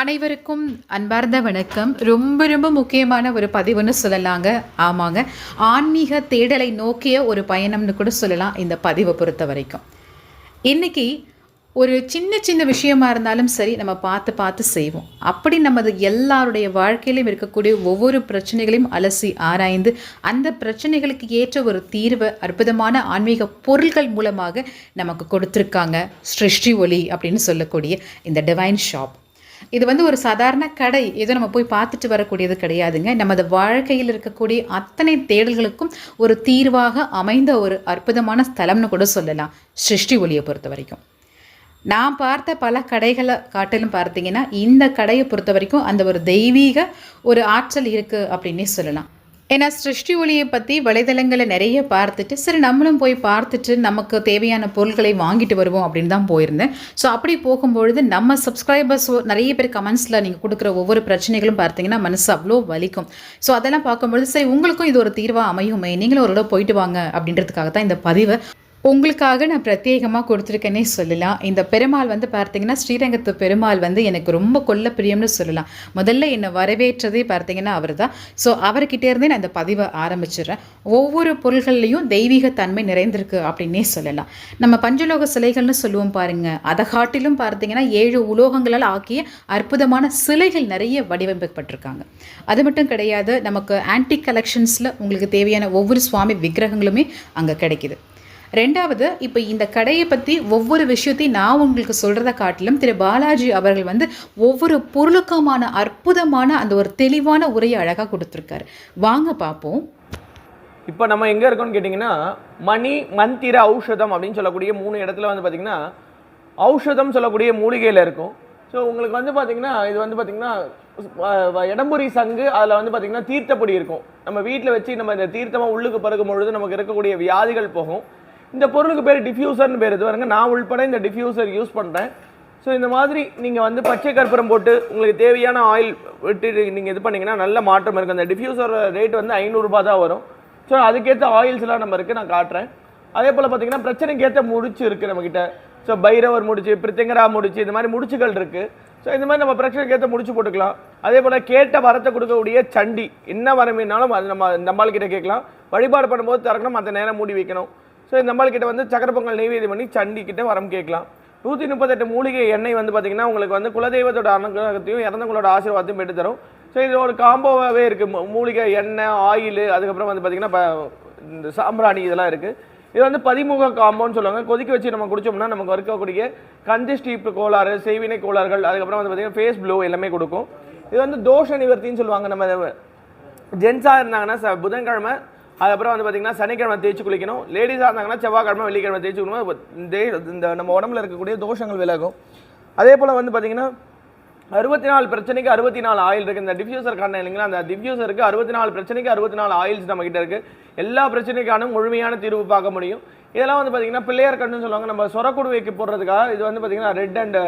அனைவருக்கும் அன்பார்ந்த வணக்கம். ரொம்ப ரொம்ப முக்கியமான ஒரு பதிவுன்னு சொல்லலாங்க. ஆமாங்க. ஆன்மீக தேடலை நோக்கிய ஒரு பயணம்னு கூட சொல்லலாம் இந்த பதிவை பொறுத்த வரைக்கும். இன்றைக்கி ஒரு சின்ன சின்ன விஷயமா இருந்தாலும் சரி நம்ம பார்த்து பார்த்து செய்வோம். அப்படி நமது எல்லாருடைய வாழ்க்கையிலும் இருக்கக்கூடிய ஒவ்வொரு பிரச்சனைகளையும் அலசி ஆராய்ந்து அந்த பிரச்சனைகளுக்கு ஏற்ற ஒரு தீர்வை அற்புதமான ஆன்மீக பொருள்கள் மூலமாக நமக்கு கொடுத்துருக்காங்க. சிருஷ்டி ஒளி அப்படின்னு சொல்லக்கூடிய இந்த டிவைன் ஷாப் இது வந்து ஒரு சாதாரண கடை. ஏதோ நம்ம போய் பார்த்துட்டு வரக்கூடியது கிடையாதுங்க. நமது வாழ்க்கையில் இருக்கக்கூடிய அத்தனை தேடல்களுக்கும் ஒரு தீர்வாக அமைந்த ஒரு அற்புதமான ஸ்தலம்னு கூட சொல்லலாம். சிருஷ்டி ஒளியை பொறுத்த வரைக்கும். நான் பார்த்த பல கடைகளை காட்டிலும் பார்த்தீங்கன்னா இந்த கடையை பொறுத்த வரைக்கும் அந்த ஒரு தெய்வீக ஒரு ஆற்றல் இருக்குது அப்படின்னே சொல்லலாம். ஏன்னா சிருஷ்டி ஒளியை பற்றி வலைதளங்களை நிறைய பார்த்துட்டு சரி நம்மளும் போய் பார்த்துட்டு நமக்கு தேவையான பொருட்களை வாங்கிட்டு வருவோம் அப்படின்னு தான் போயிருந்தேன். ஸோ அப்படி போகும்பொழுது நம்ம சப்ஸ்கிரைபர்ஸ் நிறைய பேர் கமெண்ட்ஸில் நீங்கள் கொடுக்குற ஒவ்வொரு பிரச்சனைகளும் பார்த்தீங்கன்னா மனசு அவ்வளோ வலிக்கும். ஸோ அதெல்லாம் பார்க்கும்பொழுது சரி உங்களுக்கும் இது ஒரு தீர்வாக அமையுமே நீங்களும் ஒரு தடவை போயிட்டு வாங்க அப்படின்றதுக்காக தான் இந்த பதிவை. உங்களுக்காக நான் பிரத்யேகமாக கொடுத்துருக்கேனே சொல்லலாம். இந்த பெருமாள் வந்து பார்த்தீங்கன்னா ஸ்ரீரங்கத்து பெருமாள் வந்து எனக்கு ரொம்ப கொல்ல பிரியம்னு சொல்லலாம். முதல்ல என்னை வரவேற்றதே பார்த்தீங்கன்னா அவர் தான் ஸோ அவர்கிட்ட இருந்தே நான் இந்த பதிவை ஆரம்பிச்சிடுறேன். ஒவ்வொரு பொருள்கள்லையும் தெய்வீக தன்மை நிறைந்திருக்கு அப்படின்னே சொல்லலாம். நம்ம பஞ்சலோக சிலைகள்னு சொல்லுவோம் பாருங்கள் அதை காட்டிலும் பார்த்தீங்கன்னா ஏழு உலோகங்களால் ஆக்கிய அற்புதமான சிலைகள் நிறைய வடிவமைக்கப்பட்டிருக்காங்க. அது மட்டும் கிடையாது நமக்கு ஆன்டி கலெக்ஷன்ஸில் உங்களுக்கு தேவையான ஒவ்வொரு சுவாமி விக்கிரகங்களுமே அங்கே கிடைக்கிது. ரெண்டாவது இப்போ இந்த கடையை பற்றி ஒவ்வொரு விஷயத்தையும் நான் உங்களுக்கு சொல்கிறத காட்டிலும் திரு பாலாஜி அவர்கள் வந்து ஒவ்வொரு பொருளுக்குமான அற்புதமான அந்த ஒரு தெளிவான உரையை அழகாக கொடுத்துருக்காரு. வாங்க பார்ப்போம். இப்போ நம்ம எங்கே இருக்கோம்னு கேட்டிங்கன்னா மணி மந்திர ஔஷதம் அப்படின்னு சொல்லக்கூடிய மூணு இடத்துல வந்து பார்த்திங்கன்னா ஔஷதம் சொல்லக்கூடிய மூலிகையில் இருக்கும். ஸோ உங்களுக்கு வந்து பார்த்திங்கன்னா இது வந்து பார்த்திங்கன்னா இடம்புரி சங்கு அதில் வந்து பார்த்திங்கன்னா தீர்த்தப்பொடி இருக்கும். நம்ம வீட்டில் வச்சு நம்ம இந்த தீர்த்தமாக உள்ளுக்கு பருகும் பொழுது நமக்கு இருக்கக்கூடிய வியாதிகள் போகும். இந்த பொருளுக்கு பேர் டிஃப்யூசர்னு பேர். இது பாருங்க நான் உள்பட இந்த டிஃப்யூசர் யூஸ் பண்ணுறேன் ஸோ இந்த மாதிரி நீங்கள் வந்து பச்சை கற்பூரம் போட்டு உங்களுக்கு தேவையான ஆயில் விட்டு நீங்கள் இது பண்ணிங்கன்னா நல்ல மாற்றம் இருக்குது அந்த டிஃப்யூசர் ரேட் வந்து ஐநூறுரூபா தான் வரும். ஸோ அதுக்கேற்ற ஆயில்ஸ்லாம் நம்ம இருக்குது நான் காட்டுறேன். அதே போல் பார்த்தீங்கன்னா பிரச்சனைக்கேற்ற முடிச்சு இருக்குது நம்மக்கிட்ட ஸோ பைரவர் முடிச்சு பிரித்திங்கரா முடிச்சு இந்த மாதிரி முடிச்சுகள் இருக்குது ஸோ இந்த மாதிரி நம்ம பிரச்சனைக்கேற்ற முடிச்சு போட்டுக்கலாம். அதே போல் கேட்ட வரத்தை கொடுக்கக்கூடிய சண்டி என்ன வரமேனாலும் அது நம்ம நம்மள்கிட்ட கேட்கலாம். வழிபாடு பண்ணும்போது திறக்கணும் மற்ற நேரம் மூடி வைக்கணும். ஸோ இந்த அம்பாள்கிட்ட வந்து சக்கர பொங்கல் நெய்வேதியம் பண்ணி சண்டி கிட்ட வரம் கேட்கலாம். நூற்றி முப்பத்தெட்டு மூலிகை எண்ணெய் வந்து பார்த்தீங்கன்னா உங்களுக்கு வந்து குலதெய்வத்தோட அனுகிரகத்தையும் இறந்தவங்களோட ஆசீர்வாதத்தையும் பெற்று தரும். ஸோ இது ஒரு காம்போவாகவே இருக்குது மூலிகை எண்ணெய் ஆயில் அதுக்கப்புறம் வந்து பார்த்தீங்கன்னா ப- இந்த சாம்பிராணி இதெல்லாம் இருக்குது இது வந்து பதிமுக காம்போன்னு சொல்லுவாங்க. கொதிக்க வச்சு நம்ம குடிச்சோம்னா நமக்கு இருக்கக்கூடிய கன்ஜஸ்டிவ் கோளாறு செய்வினை கோளாறுகள் அதுக்கப்புறம் வந்து பார்த்தீங்கன்னா ஃபேஸ் ப்ளோ எல்லாமே கொடுக்கும். இது வந்து தோஷ நிவர்த்தின்னு சொல்லுவாங்க நம்ம ஜென்ஸாக இருந்தாங்கன்னா ச புதன்கிழமை அதுக்கப்புறம் வந்து பார்த்தீங்கன்னா சனிக்கிழமை தேய்ச்சி குளிக்கணும். லேடிஸாக இருந்தாங்கன்னா செவ்வாய்க்கிழமை வெள்ளிக்கிழமை தேய்ச்சி குளிக்கணும். இந்த- நம்ம உடம்புல இருக்கக்கூடிய தோஷங்கள் விலகும். அதே போல் வந்து பார்த்தீங்கன்னா அறுபத்தி நாலு பிரச்சனைக்கு அறுபத்தி நாலு ஆயில் இருக்குது இந்த டிஃப்யூசர் காரணம் இல்லைங்களா? அந்த டிஃப்யூசருக்கு அறுபத்தி நாலு பிரச்சனைக்கு அறுபத்தி நாலு ஆயில்ஸ் நம்மக்கிட்ட இருக்குது எல்லா பிரச்சனைக்கான முழுமையான தீர்வு பார்க்க முடியும். இதெல்லாம் வந்து பார்த்தீங்கன்னா பிள்ளையார் கண்ணுன்னு சொல்லுவாங்க. நம்ம சொரக்குடுவைக்கு போடுறதுக்காக இது வந்து பார்த்தீங்கன்னா ரெட் அண்ட்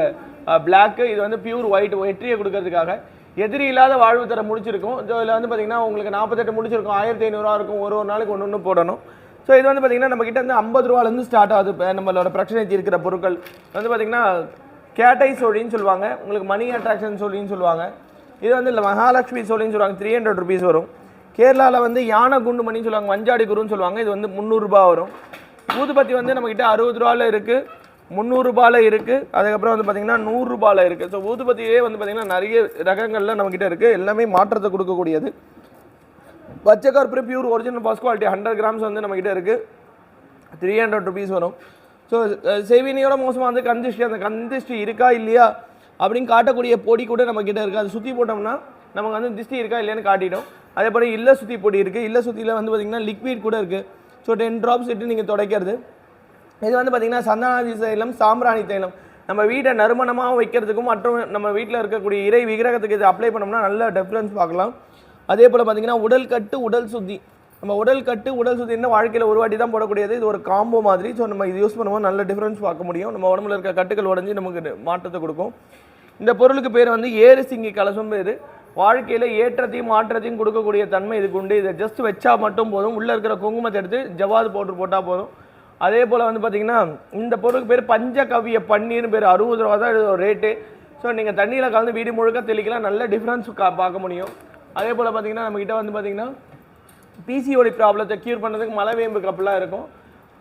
பிளாக்கு uh, இது வந்து பியூர் ஒயிட் வெற்றியை கொடுக்கறதுக்காக. எதிரி இல்லாத வாழ்வு தர முடிச்சிருக்கும். ஸோ இதில் வந்து பார்த்தீங்கன்னா உங்களுக்கு நாற்பத்தெட்டு முடிச்சிருக்கும். ஆயிரத்தி ஐநூறுரூவா இருக்கும். ஒரு ஒரு நாளைக்கு ஒன்று ஒன்று போடணும். ஸோ இது வந்து பார்த்தீங்கன்னா நம்ம கிட்ட வந்து ஐம்பது ரூபாலேருந்து ஸ்டார்ட் ஆகுது. நம்மளோட பிரச்சனை தீர்க்கிற பொருட்கள். வந்து பார்த்திங்கன்னா கேட்டை சோழின்னு சொல்லுவாங்க. உங்களுக்கு மணி அட்ராக்ஷன் சோழின்னு சொல்லுவாங்க. இது வந்து இல்லை மகாலட்சுமி சோழின்னு சொல்லுவாங்க. த்ரீ ஹண்ட்ரட் ருபீஸ் வரும். கேரளாவில் வந்து யானை குண்டு மணின்னு சொல்லுவாங்க. மஞ்சாடி குருன்னு சொல்லுவாங்க. இது வந்து முந்நூறுரூபா வரும். ஊதுபத்தி வந்து நம்மக்கிட்ட அறுபது ரூபாவில் இருக்குது முந்நூறுரூபாவில் இருக்குது அதுக்கப்புறம் வந்து பார்த்திங்கன்னா நூறுரூபாவில் இருக்குது ஸோ ஊதுபத்தியே வந்து பார்த்திங்கன்னா நிறைய ரகங்களில் நம்மக்கிட்ட இருக்குது எல்லாமே மாற்றத்தை கொடுக்கக்கூடியது. பச்சை கற்பூரம் pure original first quality hundred grams வந்து நம்மக்கிட்ட இருக்குது த்ரீ ஹண்ட்ரட் ருபீஸ் வரும். ஸோ செய்வினியோட மோசமாக வந்து கந்திஷ்டி அந்த கந்திஷ்டி இருக்கா இல்லையா அப்படின்னு காட்டக்கூடிய பொடி கூட நம்மக்கிட்ட இருக்குது அது சுற்றி போட்டோம்னா நமக்கு வந்து திஷ்டி இருக்கா இல்லையான்னு காட்டிடும். அதே போல் இல்லை சுற்றி பொடி இருக்குது இல்லை சுற்றியில் வந்து பார்த்திங்கன்னா லிக்விட் கூட இருக்குது ஸோ டென் ட்ராப்ஸ் இட்டு நீங்கள் துடைக்கிறது. இது வந்து பார்த்திங்கன்னா சந்தனாதி தைலம் சாம்பிராணி தைலம். நம்ம வீட்டை நறுமணமாக வைக்கிறதுக்கும் மற்றும் நம்ம வீட்டில் இருக்கக்கூடிய இறை விக்கிரகத்துக்கு இது அப்ளை பண்ணோம்னா நல்ல டிஃப்ரென்ஸ் பார்க்கலாம். அதே போல் பார்த்திங்கன்னா உடல் கட்டு உடல் சுத்தி. நம்ம உடல் கட்டு உடல் சுத்தி என்ன வாழ்க்கையில் ஒரு வாட்டி தான் போடக்கூடியது? இது ஒரு காம்போ மாதிரி. ஸோ நம்ம இது யூஸ் பண்ணும்போது நல்ல டிஃப்ரென்ஸ் பார்க்க முடியும். நம்ம உடம்புல இருக்க கட்டுகள் உடஞ்சி நமக்கு மாற்றத்தை கொடுக்கும். இந்த பொருளுக்கு பேர் வந்து ஏறு சிங்கி கலசம் பேர். வாழ்க்கையில் ஏற்றத்தையும் மாற்றத்தையும் கொடுக்கக்கூடிய தன்மை இதுக்கு உண்டு. இதை ஜஸ்ட் வச்சா மட்டும் போதும். உள்ளே இருக்கிற குங்குமத்தை எடுத்து ஜவாது பவுட்ரு போட்டால் போதும். அதே போல் வந்து பார்த்தீங்கன்னா இந்த பொருளுக்கு பேர் பஞ்சகவிய பன்னீர்னு பேர் அறுபது ரூபா தான் ரேட்டு ஸோ நீங்கள் தண்ணியில் கலந்து வீடு முழுக்க தெளிக்கலாம் நல்ல டிஃப்ரென்ஸ் பார்க்க முடியும். அதே போல் பார்த்தீங்கன்னா நம்மக்கிட்ட வந்து பார்த்தீங்கன்னா பிசிஓடி ப்ராப்ளத்தை க்யூர் பண்ணுறதுக்கு மலைவேம்பு கப்பெல்லாம் இருக்கும்.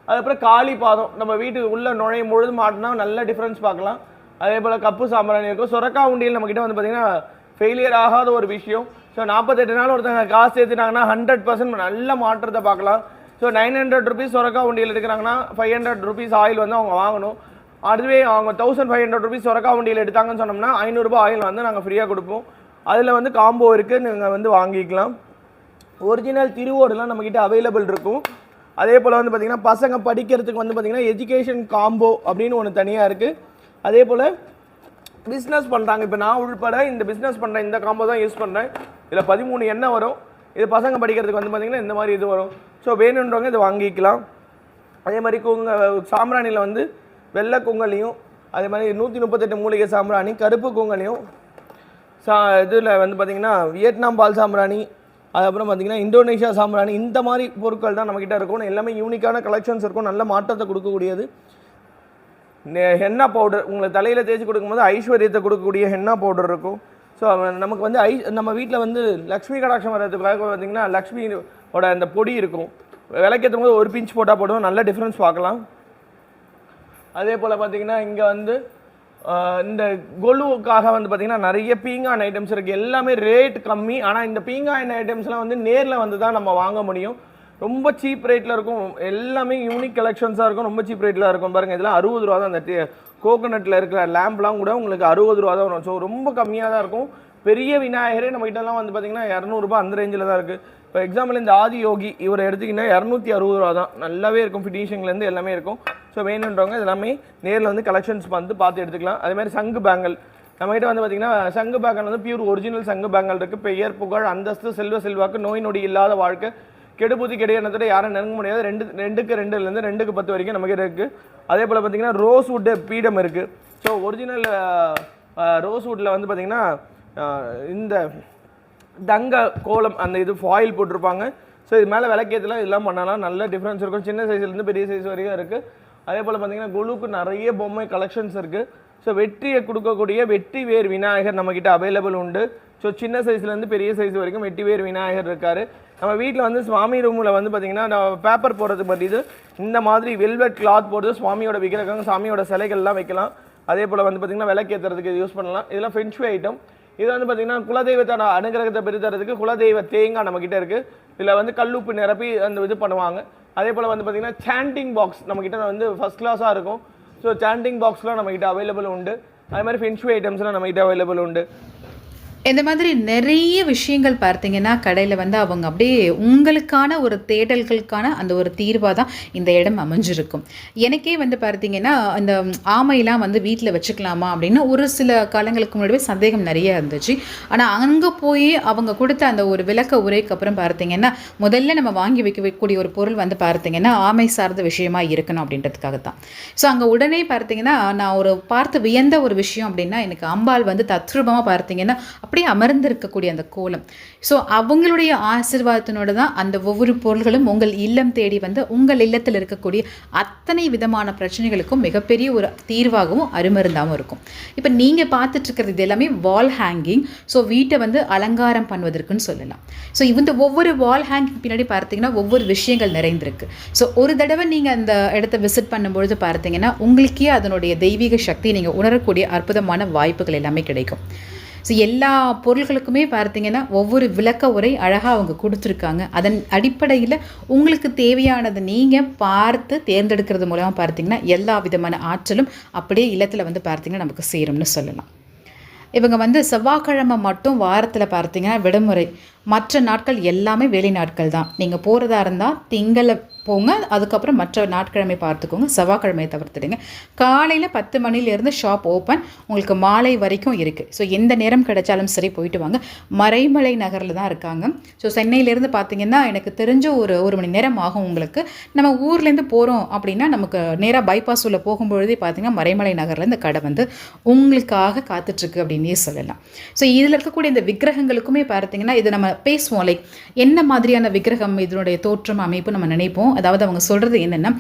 அதுக்கப்புறம் காளி பாதம் நம்ம வீட்டுக்கு உள்ளே நுழையும் பொழுது மாட்டினா நல்ல டிஃப்ரென்ஸ் பார்க்கலாம். அதே போல் கப்பு சாம்பிராணி இருக்கும். சுரக்கா உண்டியல் நம்மக்கிட்ட வந்து பார்த்தீங்கன்னா ஃபெயிலியர் ஆகாத ஒரு விஷயம். ஸோ நாற்பத்தெட்டு நாள் ஒருத்தங்க காசு சேர்த்துட்டாங்கன்னா ஹண்ட்ரட் பர்சன்ட் நல்ல மாற்றத்தை பார்க்கலாம். ஸோ நைன் ஹண்ட்ரட் ருபீஸ் சுரக்கா உண்டியில் எடுக்கிறாங்கன்னா ஃபைவ் ஹண்ட்ரட் ருபீஸ் ஆயில் வந்து அவங்க வாங்கணும். அதுவே அவங்க தௌசண்ட் ஃபைவ் ஹண்ட்ரட் ருபீஸ் சுரக்கா உண்டியில் எடுத்தாங்கன்னு சொன்னோம்னா ஐநூறுரூபா ஆயில் வந்து நாங்கள் ஃப்ரீயாக கொடுப்போம். அதில் வந்து காம்போ இருக்குது நீங்கள் வந்து வாங்கிக்கலாம். ஒரிஜினல் திருவோடுலாம் நம்மக்கிட்ட அவைலபிள் இருக்கும். அதே போல் வந்து பார்த்திங்கன்னா பசங்க படிக்கிறதுக்கு வந்து பார்த்திங்கன்னா எஜுகேஷன் காம்போ அப்படின்னு ஒன்று தனியாக இருக்குது அதே போல் பிஸ்னஸ் பண்ணுறாங்க இப்போ நான் உள்பட இந்த பிஸ்னஸ் பண்ணுறேன் இந்த காம்போ தான் யூஸ் பண்ணுறேன் இதில் பதிமூணு எண்ணெய் வரும். இது பசங்க படிக்கிறதுக்கு வந்து பார்த்திங்கன்னா இந்த மாதிரி இது வரும். ஸோ வேணுன்றவங்க இதை வாங்கிக்கலாம். அதே மாதிரி குங்க சாம்பிராணியில் வந்து வெள்ளை கொங்கலையும் அதே மாதிரி நூற்றி முப்பத்தெட்டு மூலிகை சாம்பிராணி கருப்பு கொங்கலையும் சா இதில் வந்து பார்த்திங்கன்னா வியட்நாம் பால் சாம்பிராணி அதுக்கப்புறம் பார்த்திங்கன்னா இந்தோனேஷியா சாம்பிராணி இந்த மாதிரி பொருட்கள் தான் நம்மக்கிட்ட இருக்கும் எல்லாமே யூனிக்கான கலெக்ஷன்ஸ் இருக்கும். நல்ல மாற்றத்தை கொடுக்கக்கூடியது. ஹென்னா பவுடர் உங்களுக்கு தலையில் தேய்ச்சி கொடுக்கும்போது ஐஸ்வர்யத்தை கொடுக்கக்கூடிய ஹென்னா பவுடர் இருக்கும். ஸோ நமக்கு வந்து ஐ நம்ம வீட்டில் வந்து லக்ஷ்மி கடாட்சம் வர்றதுக்காக லக்ஷ்மி ஓட அந்த பொடி இருக்கும். விளக்கேற்றும் போது ஒரு பிஞ்ச் போட்டால் போடுவோம் நல்ல டிஃப்ரென்ஸ் பார்க்கலாம். அதே போல் பார்த்தீங்கன்னா இங்கே வந்து இந்த கொலுவுக்காக வந்து பார்த்திங்கன்னா நிறைய பீங்கான் ஐட்டம்ஸ் இருக்குது எல்லாமே ரேட் கம்மி. ஆனால் இந்த பீங்கான் ஐட்டம்ஸ்லாம் வந்து நேரில் வந்து தான் நம்ம வாங்க முடியும். ரொம்ப சீப் ரேட்டில் இருக்கும். எல்லாமே யூனிக் கலெக்ஷன்ஸாக இருக்கும். ரொம்ப சீப் ரேட்டில் இருக்கும். பாருங்கள் இதெல்லாம் அறுபது ரூபா தான் அந்த கோகோனட்டில் இருக்கிற லேம்ப்லாம் கூட உங்களுக்கு அறுபது ரூபா தான் வரும். ஸோ ரொம்ப கம்மியாக தான் இருக்கும். பெரிய விநாயகரே நம்ம கிட்டலாம் வந்து பார்த்தீங்கன்னா இரநூறுபா அந்த ரேஞ்சில் தான் இருக்குது இப்போ எக்ஸாம்பிள் இந்த ஆதி யோகி இவரை எடுத்திங்கன்னா இரநூத்தி அறுபது ரூபா தான். நல்லாவே இருக்கும் ஃபினிஷிங்லேருந்து எல்லாமே இருக்கும். ஸோ வேணுன்றவங்க இது எல்லாமே நேரில் வந்து கலெக்ஷன்ஸ் வந்து பார்த்து எடுத்துக்கலாம். அதேமாதிரி சங்கு பேங்கல் நம்மகிட்ட வந்து பார்த்தீங்கன்னா சங்கு பேங்கல் வந்து பியூர் ஒரிஜினல் சங்கு பேங்கல் இருக்குது பெயர் புகழ் அந்தஸ்து செல்வ செல்வாக்கு நோய் நொடி இல்லாத வாழ்க்கை. கெடுபூதி கெடியானத்தோட யாரும் நெருங்க முடியாது. ரெண்டு ரெண்டுக்கு ரெண்டுலேருந்து ரெண்டுக்கு பத்து வரைக்கும் நமக்கு இருக்குது அதே போல் பார்த்தீங்கன்னா ரோஸ் வுட்டு பீடம் இருக்குது ஸோ ஒரிஜினல் ரோஸ் வுட்டில் வந்து பார்த்திங்கன்னா இந்த தங்க கோலம் அந்த இது ஃபாயில் போட்டிருப்பாங்க. ஸோ இது மேலே விளக்கேற்றலாம் இதெல்லாம் பண்ணலாம். நல்ல டிஃப்ரென்ஸ் இருக்கும். சின்ன சைஸ்லேருந்து பெரிய சைஸ் வரைக்கும் இருக்குது அதே போல் பார்த்திங்கன்னா குழுக்கு நிறைய பொம்மை கலெக்ஷன்ஸ் இருக்குது ஸோ வெற்றியை கொடுக்கக்கூடிய வெற்றி வேர் விநாயகர் நம்மக்கிட்ட அவைலபிள் உண்டு. ஸோ சின்ன சைஸ்லேருந்து பெரிய சைஸ் வரைக்கும் வெட்டி வேர் விநாயகர் இருக்கார். நம்ம வீட்டில் வந்து சுவாமி ரூமில் வந்து பார்த்தீங்கன்னா நம்ம பேப்பர் போடுறது பற்றிது இந்த மாதிரி வெல்வெட் கிளாத் போடுறது சுவாமியோட விக்கிரகம் சாமியோட சிலைகள்லாம் வைக்கலாம். அதே போல் வந்து பார்த்திங்கன்னா விளக்கேற்றுறதுக்கு யூஸ் பண்ணலாம். இதெல்லாம் ஃபென்ச்வே ஐட்டம் இது வந்து பார்த்திங்கன்னா குலதெய்வத்தோட அனுகிரகத்தை பெருத்தறதுக்கு குலதெய்வ தேங்காய் நம்மக்கிட்ட இருக்குது இதில் வந்து கல்லுப்பு நிரப்பி அந்த இது பண்ணுவாங்க. அதே போல் வந்து பார்த்திங்கன்னா சாண்டிங் பாக்ஸ் நம்மக்கிட்ட வந்து ஃபஸ்ட் கிளாஸாக இருக்கும். ஸோ சாண்டிங் பாக்ஸ்லாம் நம்மக்கிட்ட அவைலபிள் உண்டு. அதே மாதிரி ஃபென்ஷு ஐட்டம்ஸ்லாம் நம்மக்கிட்ட அவைலபிள் உண்டு. இந்த மாதிரி நிறைய விஷயங்கள் பார்த்தீங்கன்னா கடையில் வந்து அவங்க அப்படியே உங்களுக்கான ஒரு தேடல்களுக்கான அந்த ஒரு தீர்வாக தான் இந்த இடம் அமைஞ்சிருக்கும். எனக்கே வந்து பார்த்தீங்கன்னா இந்த ஆமையெல்லாம் வந்து வீட்டில் வச்சுக்கலாமா அப்படின்னு ஒரு சில காலங்களுக்கு முன்னாடியே சந்தேகம் நிறைய இருந்துச்சு. ஆனால் அங்கே போய் அவங்க கொடுத்த அந்த ஒரு விளக்க உரைக்கு அப்புறம் பார்த்தீங்கன்னா முதல்ல நம்ம வாங்கி வைக்கக்கூடிய ஒரு பொருள் வந்து பார்த்தீங்கன்னா ஆமை சார்ந்த விஷயமா இருக்கணும் அப்படின்றதுக்காக தான் ஸோ அங்கே உடனே பார்த்தீங்கன்னா நான் ஒரு பார்த்து வியந்த ஒரு விஷயம் அப்படின்னா எனக்கு அம்பாள் வந்து தத்ரூபமாக பார்த்தீங்கன்னா அப்படியே அமர்ந்திருக்கக்கூடிய அந்த கோலம். ஸோ அவங்களுடைய ஆசிர்வாதத்தினோடு தான் அந்த ஒவ்வொரு பொருள்களும் உங்கள் இல்லம் தேடி வந்து உங்கள் இல்லத்தில் இருக்கக்கூடிய அத்தனை விதமான பிரச்சனைகளுக்கும் மிகப்பெரிய ஒரு தீர்வாகவும் அருமருந்தாகவும் இருக்கும். இப்போ நீங்கள் பார்த்துட்ருக்கிறது இது எல்லாமே வால் ஹேங்கிங் ஸோ வீட்டை வந்து அலங்காரம் பண்ணுவதற்குன்னு சொல்லலாம். ஸோ இந்த ஒவ்வொரு வால் ஹேங்கிங் பின்னாடி பார்த்தீங்கன்னா ஒவ்வொரு விஷயங்கள் நிறைந்திருக்கு. ஸோ ஒரு தடவை நீங்கள் அந்த இடத்த விசிட் பண்ணும்பொழுது பார்த்தீங்கன்னா உங்களுக்கே அதனுடைய தெய்வீக சக்தி நீங்கள் உணரக்கூடிய அற்புதமான வாய்ப்புகள் எல்லாமே கிடைக்கும். ஸோ எல்லா பொருள்களுக்குமே பார்த்தீங்கன்னா ஒவ்வொரு விளக்க உரை அழகாக அவங்க கொடுத்துருக்காங்க. அதன் அடிப்படையில் உங்களுக்கு தேவையானதை நீங்கள் பார்த்து தேர்ந்தெடுக்கிறது மூலமாக பார்த்தீங்கன்னா எல்லா விதமான ஆற்றலும் அப்படியே இல்லத்தில் வந்து பார்த்திங்கன்னா நமக்கு சேரும்னு சொல்லலாம். இவங்க வந்து செவ்வாய்க்கிழமை மட்டும் வாரத்தில் பார்த்திங்கன்னா விடுமுறை. மற்ற நாட்கள் எல்லாமே வேலை நாட்கள் தான். நீங்கள் போகிறதா இருந்தால் திங்களை போங்க. அதுக்கப்புறம் மற்ற நாட்கிழமை பார்த்துக்கோங்க. செவ்வாய்க்கிழமையை தவிர்த்துடுங்க. காலையில் பத்து மணிலேருந்து ஷாப் ஓப்பன். உங்களுக்கு மாலை வரைக்கும் இருக்குது ஸோ எந்த நேரம் கிடைச்சாலும் சரி போயிட்டு வாங்க. மறைமலை நகரில் தான் இருக்காங்க. ஸோ சென்னையிலேருந்து பார்த்தீங்கன்னா எனக்கு தெரிஞ்ச ஒரு ஒரு மணி நேரம் ஆகும் உங்களுக்கு. நம்ம ஊர்லேருந்து போகிறோம் அப்படின்னா நமக்கு நேராக பைபாஸ் உள்ள போகும்பொழுதே பார்த்தீங்கன்னா மறைமலை நகரில் இந்த கடை வந்து உங்களுக்காக காத்துட்ருக்கு அப்படின்னே சொல்லலாம். ஸோ இதில் இருக்கக்கூடிய இந்த விக்கிரகங்களுக்குமே பார்த்தீங்கன்னா இது நம்ம பேசுவோம். லைக் என்ன மாதிரியான விக்கிரகம் இதனுடைய தோற்றம் அமைப்பு நம்ம நினைப்போம்? இருக்கும் அதாவது அவங்க சொல்கிறது என்னென்னா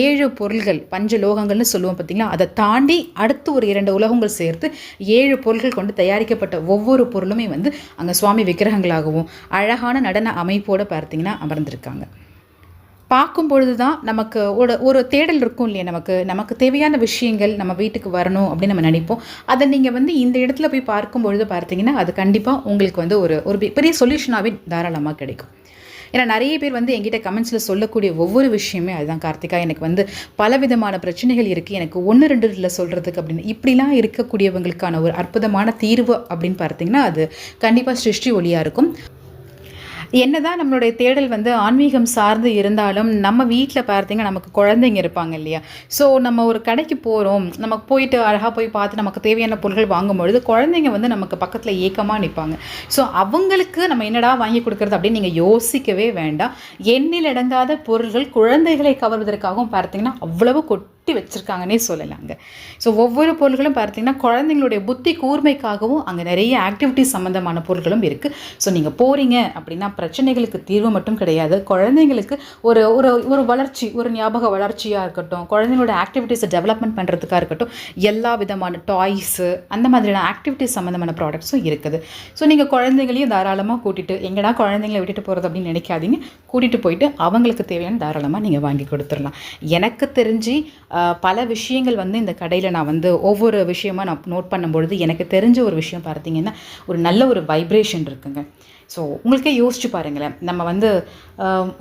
ஏழு பொருள்கள் பஞ்ச லோகங்கள்னு சொல்லுவோம் பார்த்திங்களா அதை தாண்டி அடுத்து ஒரு இரண்டு உலகங்கள் சேர்த்து ஏழு பொருள்கள் கொண்டு தயாரிக்கப்பட்ட ஒவ்வொரு பொருளுமே வந்து அங்கே சுவாமி விக்கிரகங்களாகவும் அழகான நடன அமைப்போடு பார்த்தீங்கன்னா அமர்ந்திருக்காங்க. பார்க்கும் பொழுது தான் நமக்கு ஒரு ஒரு தேடல் இருக்கும் இல்லையா நமக்கு? நமக்கு தேவையான விஷயங்கள் நம்ம வீட்டுக்கு வரணும் அப்படின்னு நம்ம நினைப்போம். அதை நீங்கள் வந்து இந்த இடத்துல போய் பார்க்கும் பொழுது பார்த்தீங்கன்னா அது கண்டிப்பாக உங்களுக்கு வந்து ஒரு ஒரு பெ- பெரிய சொல்யூஷனாகவே தாராளமாக கிடைக்கும். ஏன்னா நிறைய பேர் வந்து எங்கிட்ட கமெண்ட்ஸில் சொல்லக்கூடிய ஒவ்வொரு விஷயமே அதுதான் கார்த்திகா. எனக்கு வந்து பலவிதமான பிரச்சனைகள் இருக்குது எனக்கு ஒன்று ரெண்டு இல்லை சொல்கிறதுக்கு அப்படின்னு. இப்படிலாம் இருக்கக்கூடியவங்களுக்கான ஒரு அற்புதமான தீர்வு அப்படின்னு பார்த்தீங்கன்னா அது கண்டிப்பாக சிருஷ்டி ஒளியாக இருக்கும். என்னதான் நம்மளுடைய தேடல் வந்து ஆன்மீகம் சார்ந்து இருந்தாலும் நம்ம வீட்டில் பார்த்தீங்க நமக்கு குழந்தைங்க இருப்பாங்க இல்லையா? ஸோ நம்ம ஒரு கடைக்கு போகிறோம் நமக்கு போயிட்டு அழகாக போய் பார்த்து நமக்கு தேவையான பொருட்கள் வாங்கும் பொழுது குழந்தைங்க வந்து நமக்கு பக்கத்தில் ஏக்கமாக நிற்பாங்க ஸோ அவங்களுக்கு நம்ம என்னடா வாங்கி கொடுக்கறது அப்படின்னு நீங்கள் யோசிக்கவே வேண்டாம். எண்ணில் அடங்காத பொருள்கள் குழந்தைகளை கவர்வதற்காகவும் பார்த்தீங்கன்னா அவ்வளவு கொட் கொட்டி வச்சுருக்காங்கன்னே சொல்லலாங்க. ஸோ ஒவ்வொரு பொருள்களும் பார்த்தீங்கன்னா குழந்தைங்களுடைய புத்தி கூர்மைக்காகவும் அங்கே நிறைய ஆக்டிவிட்டி சம்மந்தமான பொருட்களும் இருக்குது ஸோ நீங்கள் போகிறீங்க அப்படின்னா பிரச்சனைகளுக்கு தீர்வு மட்டும் கிடையாது. குழந்தைங்களுக்கு ஒரு ஒரு ஒரு வளர்ச்சி ஒரு ஞாபக வளர்ச்சியாக இருக்கட்டும் குழந்தைங்களோட ஆக்டிவிட்டீஸை டெவலப்மெண்ட் பண்ணுறதுக்காக இருக்கட்டும் எல்லா விதமான டாய்ஸு அந்த மாதிரியான ஆக்டிவிட்டிஸ் சம்மந்தமான ப்ராடக்ட்ஸும் இருக்குது. ஸோ நீங்கள் குழந்தைங்களையும் தாராளமாக கூட்டிகிட்டு எங்கடா குழந்தைங்கள விட்டுட்டு போகிறது அப்படின்னு நினைக்காதீங்க. கூட்டிகிட்டு போயிட்டு அவங்களுக்கு தேவையான தாராளமாக நீங்கள் வாங்கி கொடுத்துடலாம். எனக்கு தெரிஞ்சு பல விஷயங்கள் வந்து இந்த கடையில் நான் வந்து ஒவ்வொரு விஷயமாக நான் நோட் பண்ணும்பொழுது எனக்கு தெரிஞ்ச ஒரு விஷயம் பார்த்தீங்கன்னா ஒரு நல்ல ஒரு வைப்ரேஷன் இருக்குங்க. ஸோ உங்களுக்கே யோசிச்சு பாருங்களேன். நம்ம வந்து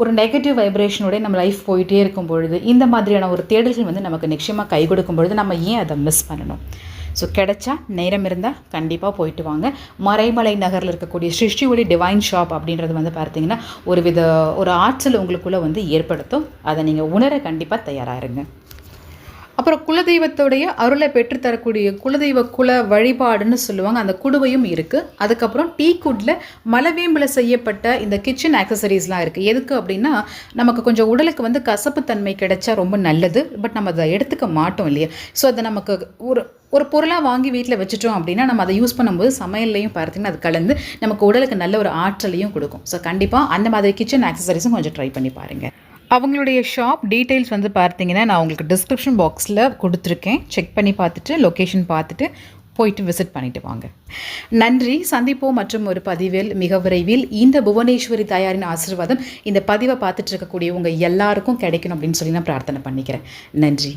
ஒரு நெகட்டிவ் வைப்ரேஷனோடய நம்ம லைஃப் போயிட்டே இருக்கும் பொழுது இந்த மாதிரியான ஒரு தேடல்கள் வந்து நமக்கு நிச்சயமாக கை கொடுக்கும் பொழுது நம்ம ஏன் அதை மிஸ் பண்ணணும்? ஸோ கிடைச்சா நேரம் இருந்தால் கண்டிப்பாக போயிட்டு வாங்க. மறைமலை நகரில் இருக்கக்கூடிய சிருஷ்டி ஒளி டிவைன் ஷாப் அப்படின்றது வந்து பார்த்தீங்கன்னா ஒரு வித ஒரு ஆற்றல் உங்களுக்குள்ளே வந்து ஏற்படுத்தும். அதை நீங்கள் உணர கண்டிப்பாக தயாராக இருங்க. அப்புறம் குலதெய்வத்தோடைய அருளை பெற்றுத்தரக்கூடிய குலதெய்வ குல வழிபாடுன்னு சொல்லுவாங்க. அந்த குடுவையும் இருக்குது அதுக்கப்புறம் டீ குட்டில் மலவேம்பில் செய்யப்பட்ட இந்த கிச்சன் ஆக்சசரிஸ்லாம் இருக்குது எதுக்கு அப்படின்னா நமக்கு கொஞ்சம் உடலுக்கு வந்து கசப்புத்தன்மை கிடைச்சா ரொம்ப நல்லது. பட் நம்ம அதை எடுத்துக்க மாட்டோம் இல்லையா? ஸோ அதை நமக்கு ஒரு ஒரு பொருளாக வாங்கி வீட்டில் வச்சுட்டோம் அப்படின்னா நம்ம அதை யூஸ் பண்ணும்போது சமையல்லையும் பார்த்தீங்கன்னா அது கலந்து நமக்கு உடலுக்கு நல்ல ஒரு ஆற்றலையும் கொடுக்கும். ஸோ கண்டிப்பாக அந்த மாதிரி கிச்சன் ஆக்சசரிஸும் கொஞ்சம் ட்ரை பண்ணி பாருங்கள் அவங்களுடைய ஷாப் டீட்டெயில்ஸ் வந்து பார்த்தீங்கன்னா நான் உங்களுக்கு டிஸ்கிரிப்ஷன் பாக்ஸில் கொடுத்துருக்கேன். செக் பண்ணி பார்த்துட்டு லொக்கேஷன் பார்த்துட்டு போயிட்டு விசிட் பண்ணிட்டு வாங்க. நன்றி. சந்திப்போம் மற்றும் ஒரு பதிவில் மிக விரைவில் இந்த புவனேஸ்வரி தாயாரின் ஆசீர்வாதம் இந்த பதிவை பார்த்துட்டு இருக்கக்கூடிய உங்கள் எல்லாருக்கும் கிடைக்கணும் அப்படின்னு சொல்லி நான் பிரார்த்தனை பண்ணிக்கிறேன். நன்றி.